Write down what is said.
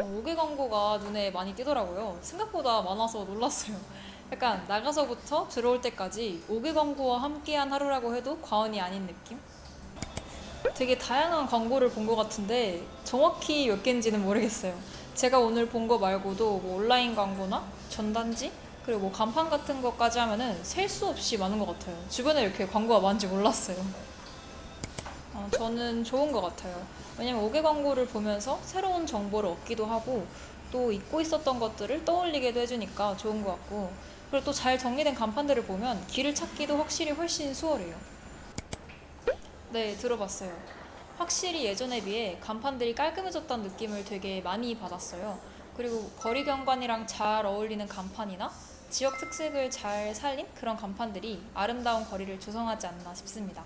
어, 5개 광고가 눈에 많이 띄더라고요. 생각보다 많아서 놀랐어요. 약간 나가서부터 들어올 때까지 5개 광고와 함께한 하루라고 해도 과언이 아닌 느낌? 되게 다양한 광고를 본 것 같은데 정확히 몇 개인지는 모르겠어요. 제가 오늘 본 거 말고도 뭐 온라인 광고나 전단지 그리고 뭐 간판 같은 것까지 하면은 셀 수 없이 많은 것 같아요. 주변에 이렇게 광고가 많은지 몰랐어요. 어, 저는 좋은 것 같아요. 왜냐면 5개 광고를 보면서 새로운 정보를 얻기도 하고 또 잊고 있었던 것들을 떠올리게도 해주니까 좋은 것 같고 그리고 또 잘 정리된 간판들을 보면 길을 찾기도 확실히 훨씬 수월해요. 네, 들어봤어요. 확실히 예전에 비해 간판들이 깔끔해졌다는 느낌을 되게 많이 받았어요. 그리고 거리 경관이랑 잘 어울리는 간판이나 지역 특색을 잘 살린 그런 간판들이 아름다운 거리를 조성하지 않나 싶습니다.